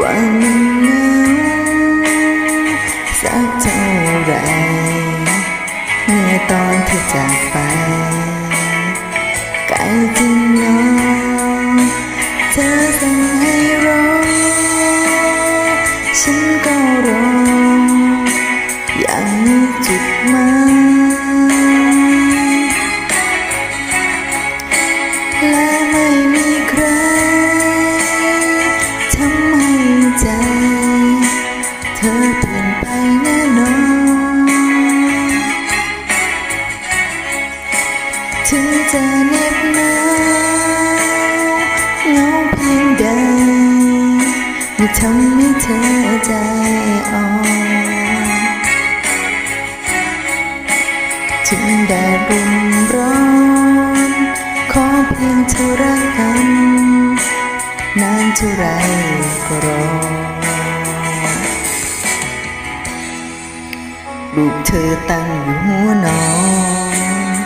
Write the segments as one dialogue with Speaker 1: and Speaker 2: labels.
Speaker 1: ว่ามันเหงาสักเท่าไรเมื่อตอนเธอจากไปไกลจริงเนาะเธอสั่งให้รอ ฉันก็รออย่างมีจุดหมาย ธอเปลี่ยนไปแน่นอนถึงจะเหน็บหนาวเงาเพียงใดไม่ทำให้เธอใจอ่อนถึงแดดรุมร้อน ขอเพียงเธอรักกันนานเท่าไรก็รอ รูปเธอตั้งอยู่หัวนอน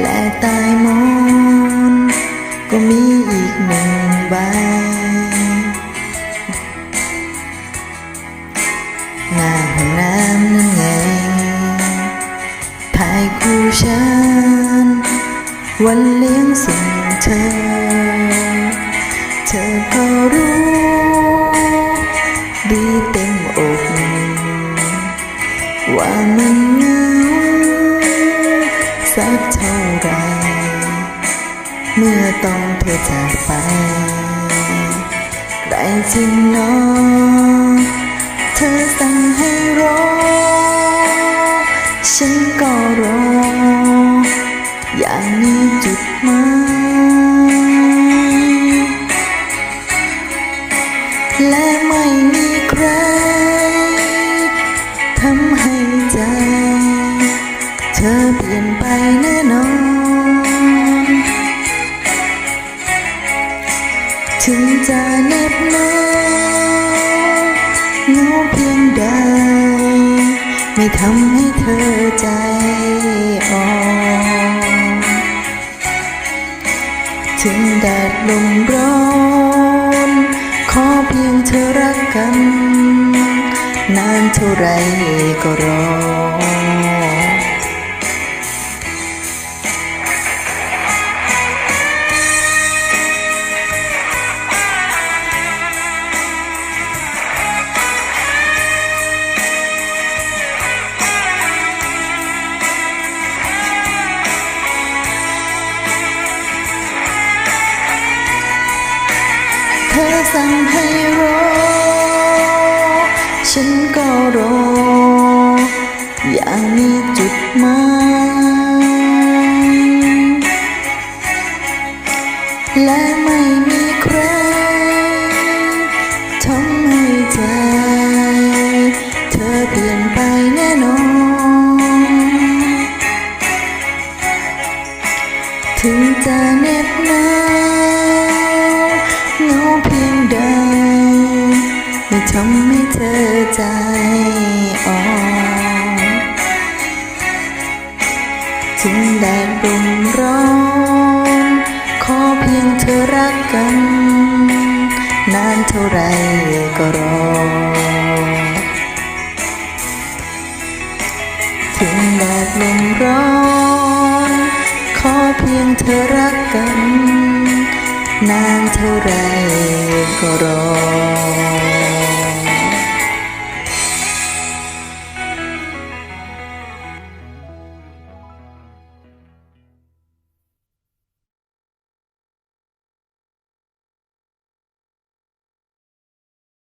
Speaker 1: และใตายมอน ก็มีอีกหนึ่งใบ หน้าห้องน้ำนั่นไงถ่ายคู่ฉัน วันเลี้ยงส่งเธอ สักเท่าไร เมื่อต้องเธอจากไปใครจริงเนาะเธอสั่งให้รอ ฉันก็รอ อย่างมีจุดหมายและไม่มีใครทำให้ใจ จะเน็บหนาวเงาเพียงใดไม่ทำให้เธอใจอ่อนถึงแดดลมร้อน ขอเพียงเธอรักกัน นานเท่าไรก็รอ ธอสั่งให้รอ ฉันก็รอ อย่างมีจุดหมายและไม่มีใคร ทำให้เธอใจอ่อนถึงแดดลมร้อน ขอเพียงเธอรักกัน นานเท่าไรก็รอ ถึงแดดลมร้อน ขอเพียงเธอรักกัน นานเท่าไรก็รอ